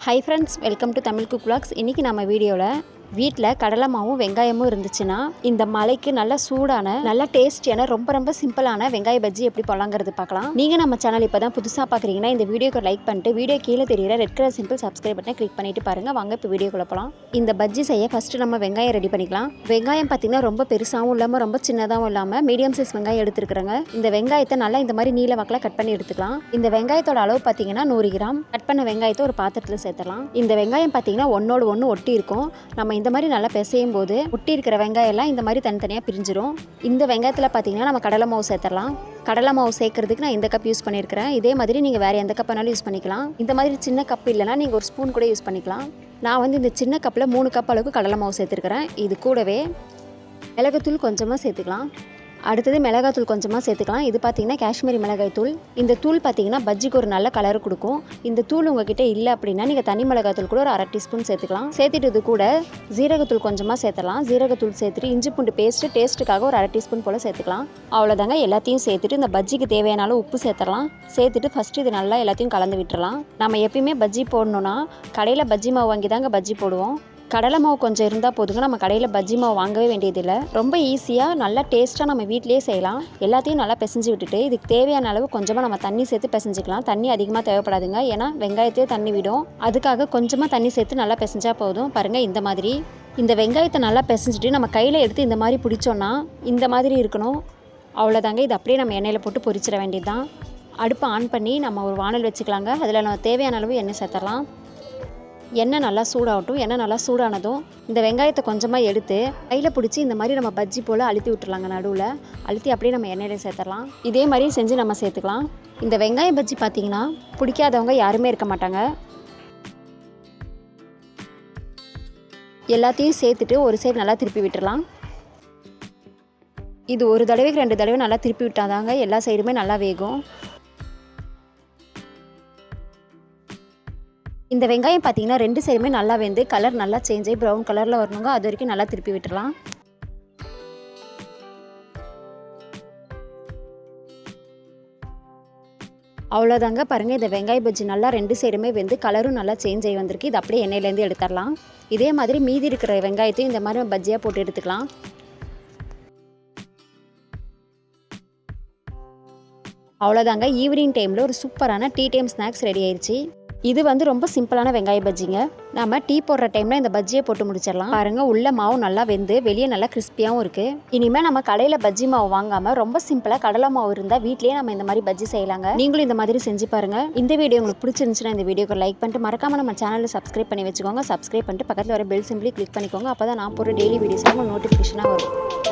Hi friends welcome to Tamil cook vlogs. இன்றைக்கி நம்ம வீடியோவில் வீட்டில் கடலை மாவும் வெங்காயமும் இருந்துச்சுன்னா இந்த மலைக்கு நல்ல சூடான நல்ல டேஸ்டியான ரொம்ப ரொம்ப சிம்பிளான வெங்காய பஜ்ஜி எப்படி போலாங்கிறது பார்க்கலாம். நீங்கள் நம்ம சேனல் இப்போ தான் புதுசாக பார்க்குறீங்கன்னா இந்த வீடியோக்கு லைக் பண்ணிட்டு வீடியோ கீழே தெரியிற ரெட் கலர் சிம்பிள் சப்ஸ்கிரைப் பட்டனை கிளிக் பண்ணிட்டு பாருங்கள் வாங்க இப்போ வீடியோக்குள்ள போகலாம் இந்த பஜ்ஜி செய்ய ஃபஸ்ட்டு நம்ம வெங்காயம் ரெடி பண்ணிக்கலாம். வெங்காயம் பார்த்திங்கன்னா ரொம்ப பெருசாகவும் இல்லாமல் ரொம்ப சின்னதாகவும் இல்லாமல் மீடியம் சைஸ் வெங்காயம் எடுத்துருக்குறாங்க. இந்த வெங்காயத்தை நல்லா இந்த மாதிரி நீல வாக்கில் கட் பண்ணி எடுத்துக்கலாம். இந்த வெங்காயத்தோட அளவு பார்த்தீங்கன்னா நூறு கிராம். கட் பண்ண வெங்காயத்தை ஒரு பாத்திரத்தில் சேர்த்துலாம் இந்த வெங்காயம் பார்த்தீங்கன்னா ஒன்னோட ஒன்று ஒட்டி இருக்கும் நம்ம இந்த மாதிரி நல்லா பிசையும் போது ஒட்டி இருக்கிற வெங்காயம் எல்லாம் இந்த மாதிரி தனித்தனியாக பிரிஞ்சிரும். இந்த வெங்காயத்தில் பார்த்தீங்கன்னா நம்ம கடலை மாவு சேர்த்துடலாம். கடலை மாவு சேர்க்கறதுக்கு நான் இந்த கப் யூஸ் பண்ணியிருக்கிறேன். இதே மாதிரி நீங்கள் வேறு எந்த கப் வேணாலும் யூஸ் பண்ணிக்கலாம். இந்த மாதிரி சின்ன கப் இல்லைனா நீங்கள் ஒரு ஸ்பூன் கூட யூஸ் பண்ணிக்கலாம். நான் வந்து இந்த சின்ன கப்பில் மூணு கப் அளவுக்கு கடலை மாவு சேர்த்துருக்கிறேன். இது கூடவே மிளகுத்தூள் கொஞ்சமாக சேர்த்துக்கலாம். அடுத்தது மிளகாத்தூள் கொஞ்சமாக சேர்த்துக்கலாம். இது பார்த்தீங்கன்னா காஷ்மீரி மிளகாய் தூள். இந்த தூள் பார்த்தீங்கன்னா பஜ்ஜிக்கு ஒரு நல்ல கலர் கொடுக்கும். இந்த தூள் உங்ககிட்ட இல்லை அப்படின்னா நீங்கள் தனி மிளகாத்தூள் கூட ஒரு அரை டீஸ்பூன் சேர்த்துக்கலாம். சேர்த்துட்டு இது கூட ஜீரகத்தூள் கொஞ்சமாக சேர்த்துலாம் ஜீரகத்தூள் சேர்த்துட்டு இஞ்சி பூண்டு பேஸ்ட்டு டேஸ்ட்டுக்காக ஒரு அரை டீஸ்பூன் போல் சேர்த்துக்கலாம். அவ்வளோதாங்க எல்லாத்தையும் சேர்த்துட்டு இந்த பஜ்ஜிக்கு தேவையான உப்பு சேர்த்துடலாம். சேர்த்துட்டு ஃபஸ்ட்டு இது நல்லா எல்லாத்தையும் கலந்து விட்டுறலாம். நம்ம எப்பயுமே பஜ்ஜி போடணுன்னா கடையில் பஜ்ஜி மாவு வாங்கி தாங்க பஜ்ஜி போடுவோம். கடலை மாவு கொஞ்சம் இருந்தால் போதுங்க. நம்ம கடையில் பஜ்ஜி மாவு வாங்கவே வேண்டியதில்லை. ரொம்ப ஈஸியாக நல்லா டேஸ்ட்டாக நம்ம வீட்டிலேயே செய்யலாம். எல்லாத்தையும் நல்லா பிசைஞ்சு விட்டுட்டு இதுக்கு தேவையான அளவு கொஞ்சமாக நம்ம தண்ணி சேர்த்து பிசைஞ்சிக்கலாம். தண்ணி அதிகமாக தேவைப்படாதுங்க. ஏன்னா வெங்காயத்தையே தண்ணி விடும். அதுக்காக கொஞ்சமாக தண்ணி சேர்த்து நல்லா பிசைஞ்சா போதும். பாருங்கள் இந்த மாதிரி. இந்த வெங்காயத்தை நல்லா பிசைஞ்சிட்டு நம்ம கையில் எடுத்து இந்த மாதிரி பிடிச்சோன்னா இந்த மாதிரி இருக்கணும். அவ்வளோதாங்க இது அப்படியே நம்ம எண்ணெயில் போட்டு பொரிச்சிட வேண்டியது தான் அடுப்பை ஆன் பண்ணி நம்ம ஒரு வானல் வச்சுக்கலாங்க. அதில் நம்ம தேவையான அளவு எண்ணெய் சேர்த்துடலாம். எண்ணெய் நல்லா சூடாகட்டும் எண்ணெய் நல்லா சூடானதும் இந்த வெங்காயத்தை கொஞ்சமாக எடுத்து கையில் பிடிச்சி இந்த மாதிரி நம்ம பஜ்ஜி போல் அழுத்தி விட்டுறலாங்க நடுவில். அழுத்தி அப்படியே நம்ம எண்ணெயில் சேர்த்துடலாம். இதே மாதிரி செஞ்சு நம்ம சேர்த்துக்கலாம். இந்த வெங்காய பஜ்ஜி பார்த்திங்கன்னா பிடிக்காதவங்க யாருமே இருக்க மாட்டாங்க. எல்லாத்தையும் சேர்த்துட்டு ஒரு சைடு நல்லா திருப்பி விட்டுடலாம் இது ஒரு தடவைக்கு ரெண்டு தடவை நல்லா திருப்பி விட்டாதாங்க எல்லா சைடுமே நல்லா வேகும். இந்த வெங்காயம் பார்த்தீங்கன்னா ரெண்டு சைடுமே நல்லா வெந்து கலர் நல்லா சேஞ்ச் ஆகி ப்ரௌன் கலரில் வரணுங்க. அது வரைக்கும் நல்லா திருப்பி விட்டுடலாம் அவ்வளோதாங்க பாருங்கள் இந்த வெங்காய பஜ்ஜி நல்லா ரெண்டு சைடுமே வெந்து கலரும் நல்லா சேஞ்ச் ஆகி வந்திருக்கு. இது அப்படியே எண்ணெயிலேருந்து எடுத்துடலாம். இதே மாதிரி மீதி இருக்கிற வெங்காயத்தையும் இந்த மாதிரி பஜ்ஜியாக போட்டு எடுத்துக்கலாம். அவ்வளோதாங்க ஈவினிங் டைமில் ஒரு சூப்பரான டீ டைம் ஸ்நாக்ஸ் ரெடி ஆயிடுச்சு இது வந்து ரொம்ப சிம்பிளான வெங்காய பஜ்ஜிங்க. நம்ம டீ போடுற டைமில் இந்த பஜ்ஜியை போட்டு முடிச்சிடலாம். பாருங்கள் உள்ள மாவு நல்லா வெந்து வெளியே நல்லா கிறிஸ்பியாகவும் இருக்குது இனிமேல் நம்ம கடையில் பஜ்ஜி மாவு வாங்காமல் ரொம்ப சிம்பிளாக கடலை மாவு இருந்தால் வீட்லேயே நம்ம இந்த மாதிரி பஜ்ஜி செய்யலாங்க. நீங்களும் இந்த மாதிரி செஞ்சு பாருங்க. இந்த வீடியோ உங்களுக்கு பிடிச்சிருந்துச்சுன்னா இந்த வீடியோக்கு லைக் பண்ணிட்டு மறக்காமல் நம்ம சேனலில் சப்ஸ்கிரைப் பண்ணி வச்சுக்கோங்க. சப்ஸ்கிரைப் பண்ணிட்டு பக்கத்தில் வர பெல் சிம்பிளி கிளிக் பண்ணிக்கோங்க. அப்போ தான் நான் போகிற டெய்லி வீடியோஸ் உங்களுக்கு நோட்டிஃபிகேஷனாக வரும்.